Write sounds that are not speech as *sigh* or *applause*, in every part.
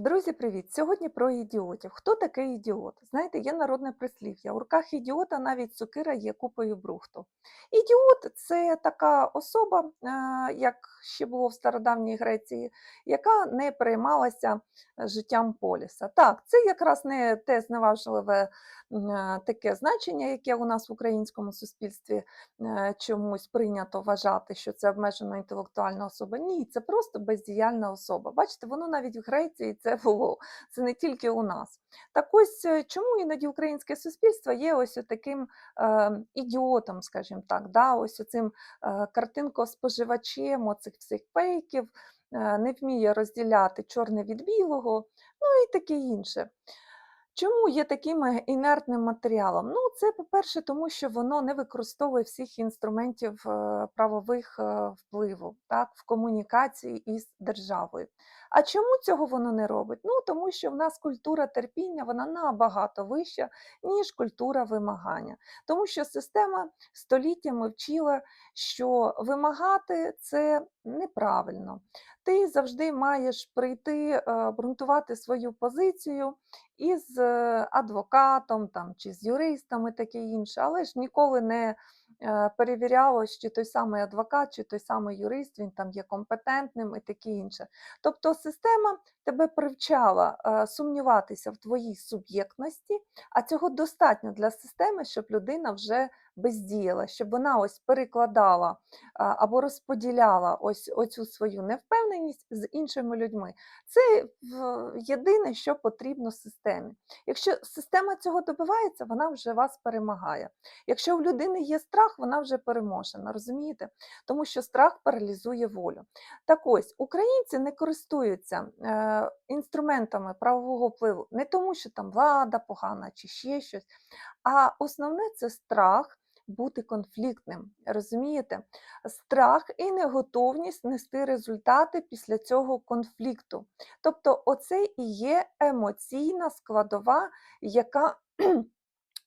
Друзі, привіт! Сьогодні про ідіотів. Хто такий ідіот? Знаєте, є народне прислів'я. У руках ідіота навіть сокира є купою брухту. Ідіот це така особа, е, як ще було в стародавній Греції, яка не переймалася життям поліса. Так, це якраз не те зневажливе е, таке значення, яке у нас в українському суспільстві е, чомусь прийнято вважати, що це обмежено інтелектуальна особа. Ні, це просто бездіяльна особа. Бачите, воно навіть в Греції це було, це не тільки у нас. Так ось е, чому іноді українське суспільство є ось таким е, ідіотом, скажімо так, да? ось цим е, картинкоспоживачем оцих всіх фейків, е, не вміє розділяти чорне від білого, ну і таке інше. Чому є таким е, інертним матеріалом? Ну, це, по-перше, тому що воно не використовує всіх інструментів е, правових е, впливу так, в комунікації із державою. А чому цього воно не робить? Ну, тому що в нас культура терпіння вона набагато вища, ніж культура вимагання. Тому що система століттями вчила, що вимагати це неправильно. Ти завжди маєш прийти, обґрунтувати свою позицію із е, адвокатом там, чи з юристами, таке інше, але ж ніколи не е, перевірялось, чи той самий адвокат, чи той самий юрист, він там є компетентним і таке інше. Тобто система тебе привчала е, сумніватися в твоїй суб'єктності, а цього достатньо для системи, щоб людина вже бездіяла, щоб вона ось перекладала або розподіляла ось оцю свою невпевненість з іншими людьми. Це єдине, що потрібно системі. Якщо система цього добивається, вона вже вас перемагає. Якщо в людини є страх, вона вже переможена, розумієте? Тому що страх паралізує волю. Так ось, українці не користуються е, інструментами правового впливу не тому, що там влада погана чи ще щось, а основне це страх. Бути конфліктним, розумієте? Страх і неготовність нести результати після цього конфлікту. Тобто, оце і є емоційна складова, яка *clears throat*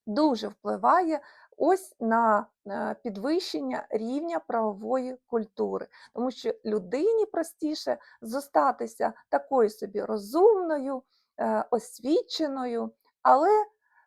дуже впливає ось на е, підвищення рівня правової культури, тому що людині простіше зостатися такою собі розумною, е, освіченою, але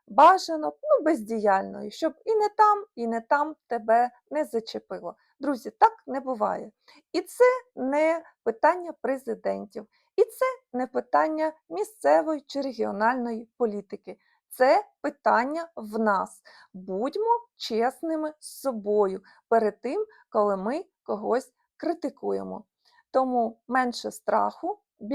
бажано ну, бездіяльною, щоб і не там, і не там тебе не зачепило. Друзі, так не буває. І це не питання президентів, і це не питання місцевої чи регіональної політики. Це питання в нас. Будьмо чесними з собою перед тим, коли ми когось критикуємо. Тому менше страху, більше